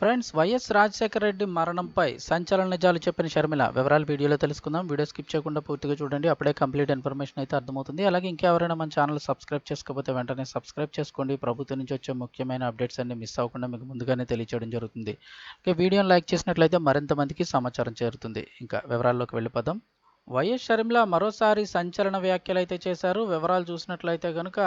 Friends YS Rajasekhara Reddy మరణంపై సంచలన నిజాలు చెప్పిన షర్మిల. వివరాలు వీడియోలో తెలుసుకుందాం. వీడియో స్కిప్ చేయకుండా పూర్తిగా చూడండి. అప్పుడే కంప్లీట్ ఇన్ఫర్మేషన్ అయితే అర్థమవుతుంది. అలాగే ఇంకెవరైనా మన ఛానల్ సబ్స్క్రైబ్ చేసుకోకపోతే వెంటనే సబ్స్క్రైబ్ చేసుకోండి. ప్రభుత్వం నుంచి వచ్చే ముఖ్యమైన అప్డేట్స్ అన్ని మిస్ అవ్వకుండా మీకు ముందుగానే తెలియచేయడం జరుగుతుంది. ఇక వీడియోని లైక్ చేసినట్లయితే మరింత మందికి సమాచారం చేరుతుంది. ఇంకా వివరాల్లోకి వెళ్ళిపోదాం. వైఎస్ షర్మిల మరోసారి సంచలన వ్యాఖ్యలు అయితే చేశారు. వివరాలు చూసినట్లయితే కనుక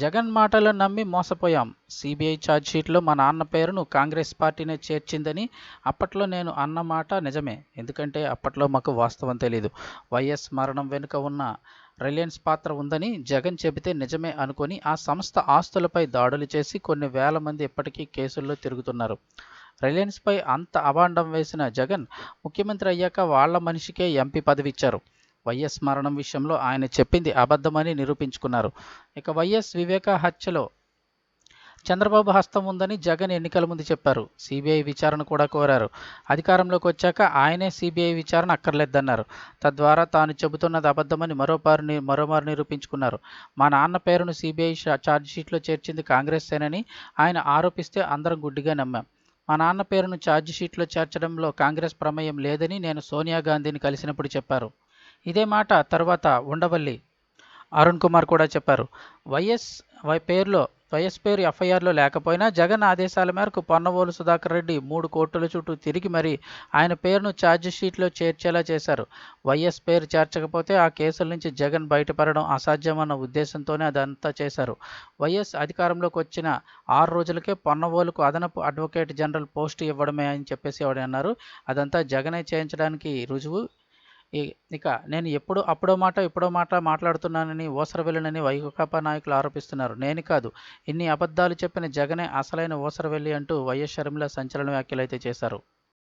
జగన్ మాటలు నమ్మి మోసపోయాం. సిబిఐ ఛార్జ్షీట్లో మా నాన్న పేరును కాంగ్రెస్ పార్టీనే చేర్చిందని అప్పట్లో నేను అన్న మాట నిజమే. ఎందుకంటే అప్పట్లో మాకు వాస్తవం తెలియదు వైఎస్ మరణం వెనుక ఉన్న రిలయన్స్ పాత్ర ఉందని జగన్ చెబితే నిజమే అనుకొని ఆ సంస్థ ఆస్తులపై దాడులు చేసి కొన్ని వేల మంది ఇప్పటికీ కేసుల్లో తిరుగుతున్నారు. రిలయన్స్పై అంత అభాండం వేసిన జగన్ ముఖ్యమంత్రి అయ్యాక వాళ్ళ మనిషికే ఎంపీ పదవి ఇచ్చారు వైఎస్ మరణం విషయంలో ఆయన చెప్పింది అబద్ధమని నిరూపించుకున్నారు. ఇక వైఎస్ వివేక హత్యలో చంద్రబాబు హస్తం ఉందని జగన్ ఎన్నికల ముందు చెప్పారు. సిబిఐ విచారణ కూడా కోరారు. అధికారంలోకి వచ్చాక ఆయనే సిబిఐ విచారణ అక్కర్లేదన్నారు. తద్వారా తాను చెబుతున్నది అబద్ధమని మరోపారు మరోమారు నిరూపించుకున్నారు. మా నాన్న పేరును సిబిఐ ఛార్జ్షీట్లో చేర్చింది కాంగ్రెస్ సేనని ఆయన ఆరోపిస్తే అందరం గుడ్డిగా నమ్మాం. మా నాన్న పేరును ఛార్జ్షీట్లో చేర్చడంలో కాంగ్రెస్ ప్రమేయం లేదని నేను సోనియా గాంధీని కలిసినప్పుడు చెప్పారు. ఇదే మాట తర్వాత ఉండవల్లి. అరుణ్ కుమార్ కూడా చెప్పారు. వైఎస్ వై పేరులో వైఎస్ పేరు ఎఫ్ఐఆర్లో లేకపోయినా జగన్ ఆదేశాల మేరకు పొన్నవోలు సుధాకర్ రెడ్డి మూడు కోర్టుల చుట్టూ తిరిగి మరి ఆయన పేరును షీట్లో చేర్చేలా చేశారు. వైఎస్ పేరు చేర్చకపోతే ఆ కేసుల నుంచి జగన్ బయటపడడం అసాధ్యమన్న ఉద్దేశంతోనే అదంతా చేశారు. వైఎస్ అధికారంలోకి వచ్చిన ఆరు రోజులకే పొన్నవోలుకు అదనపు అడ్వకేట్ జనరల్ పోస్ట్ ఇవ్వడమే అని చెప్పేసి ఎవడు అన్నారు. అదంతా జగనే చేయించడానికి రుజువు. ఇక నేను ఎప్పుడు అప్పుడో మాట ఇప్పుడో మాట మాట్లాడుతున్నానని ఓసర ఓసరవెల్లినని వైకాపా నాయకులు ఆరోపిస్తున్నారు. నేను కాదు. ఇన్ని అబద్ధాలు చెప్పిన జగనే అసలైన ఓసర వెళ్ళి అంటూ వైఎస్ షర్మిల సంచలన వ్యాఖ్యలు అయితే చేశారు.